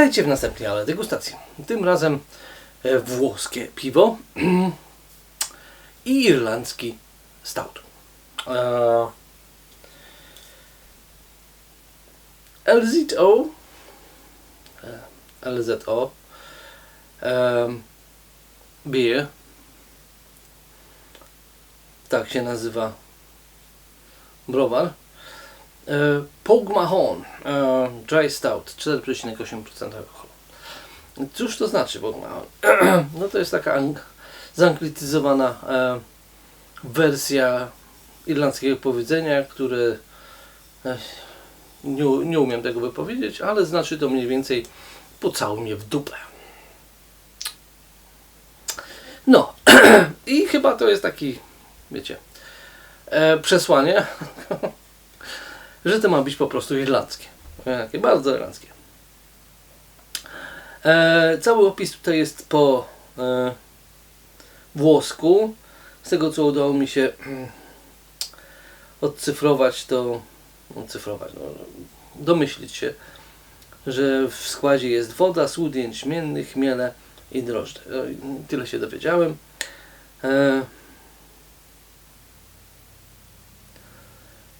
Witajcie w następnej ale degustacji. Tym razem e, włoskie piwo i irlandzki stout. E, LZO e, LZO beer tak się nazywa browar E, Pogmahon e, Dry Stout 4,8% alkoholu. Cóż to znaczy Pogmahon? No to jest taka zaanglicyzowana e, wersja irlandzkiego powiedzenia, które e, nie, nie umiem tego wypowiedzieć, ale znaczy to mniej więcej pocałuj mnie w dupę. No i chyba to jest taki, wiecie, przesłanie że to ma być po prostu irlandzkie. Takie bardzo irlandzkie. E, cały opis tutaj jest po e, włosku. Z tego co udało mi się mm, odcyfrować, to odcyfrować, no, domyślić się, że w składzie jest woda, słód jęczmienny, chmiele i drożdże. No, tyle się dowiedziałem. E,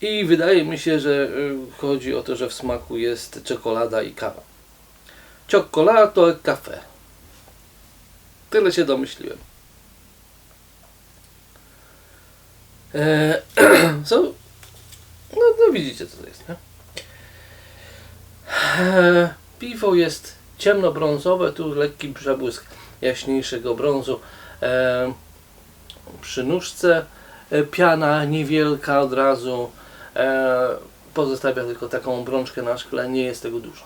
I wydaje mi się, że y, chodzi o to, że w smaku jest czekolada i kawa. Cioccolato e caffè. Tyle się domyśliłem. Eee, no, no widzicie co to jest, nie? Eee, piwo jest ciemnobrązowe, tu lekki przebłysk jaśniejszego brązu. Eee, przy nóżce e, piana niewielka od razu pozostawia tylko taką brączkę na szkle, nie jest tego dużo.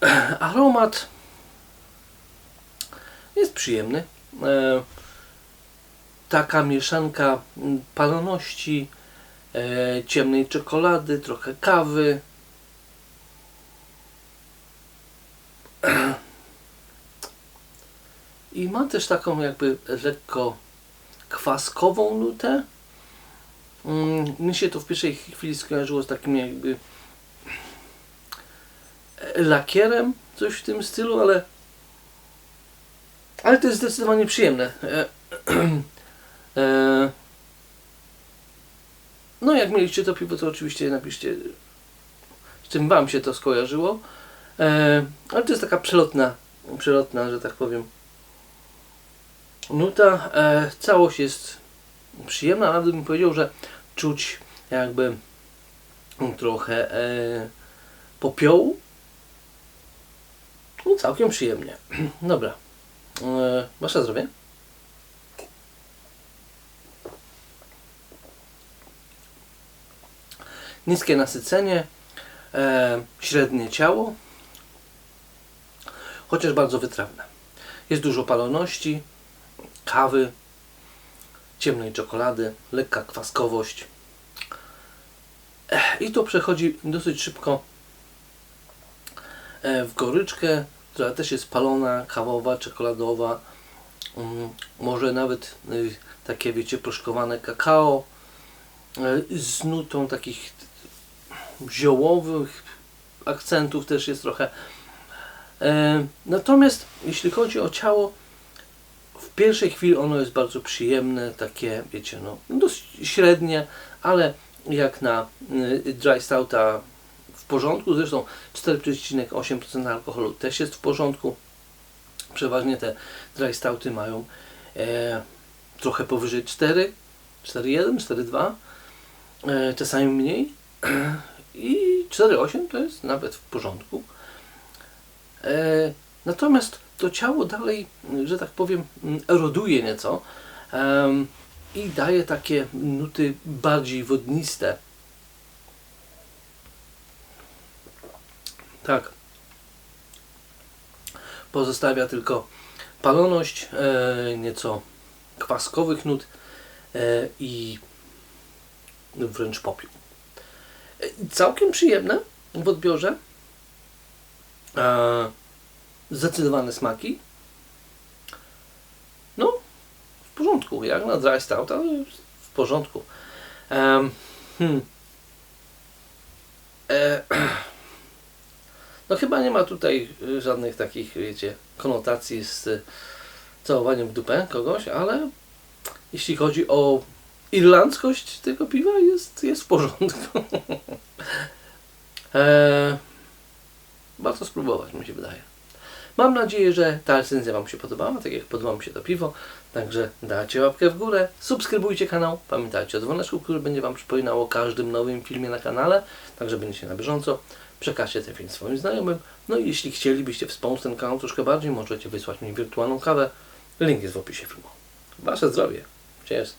Aromat jest przyjemny. E, taka mieszanka paloności, e, ciemnej czekolady, trochę kawy. I ma też taką jakby lekko kwaskową nutę. Mm, mi się to w pierwszej chwili skojarzyło z takim jakby lakierem, coś w tym stylu, ale ale to jest zdecydowanie przyjemne. E, e, no jak mieliście to piwo, to oczywiście napiszcie z czym Wam się to skojarzyło. E, ale to jest taka przelotna, przelotna, że tak powiem, nuta. Całość jest przyjemna, nawet bym powiedział, że czuć jakby trochę e, popiołu. No, całkiem przyjemnie. Dobra. E, wasze zdrowie. Niskie nasycenie, e, średnie ciało, chociaż bardzo wytrawne. Jest dużo paloności, kawy, ciemnej czekolady, lekka kwaskowość. I to przechodzi dosyć szybko e, w goryczkę, która też jest palona, kawowa, czekoladowa. Mm, może nawet y, takie, wiecie, proszkowane kakao e, z nutą takich ziołowych akcentów też jest trochę. E, natomiast jeśli chodzi o ciało, w pierwszej chwili ono jest bardzo przyjemne, takie, wiecie, no, dość średnie, ale jak na y, dry stouta w porządku, zresztą 4,8% alkoholu też jest w porządku. Przeważnie te dry stouty mają e, trochę powyżej 4, 4,1, 4,2, e, czasami mniej i 4,8 to jest nawet w porządku. E, natomiast to ciało dalej, że tak powiem, eroduje nieco i daje takie nuty bardziej wodniste. Tak. Pozostawia tylko paloność, e, nieco kwaskowych nut e, i wręcz popiół. E, całkiem przyjemne w odbiorze. E, zdecydowane smaki. No, w porządku, jak na dry stout, ale w porządku. Um, hmm. e, No chyba nie ma tutaj y, żadnych takich, wiecie, konotacji z y, całowaniem w dupę kogoś, ale jeśli chodzi o irlandzkość tego piwa, jest, jest w porządku. eee, warto spróbować, mi się wydaje. Mam nadzieję, że ta recenzja Wam się podobała, tak jak podoba mi się to piwo. Także dajcie łapkę w górę, subskrybujcie kanał, pamiętajcie o dzwoneczku, który będzie Wam przypominał o każdym nowym filmie na kanale, także będziecie na bieżąco. Przekażcie ten film swoim znajomym. No i jeśli chcielibyście wspomóc ten kanał troszkę bardziej, możecie wysłać mi wirtualną kawę. Link jest w opisie filmu. Wasze zdrowie. Cheers.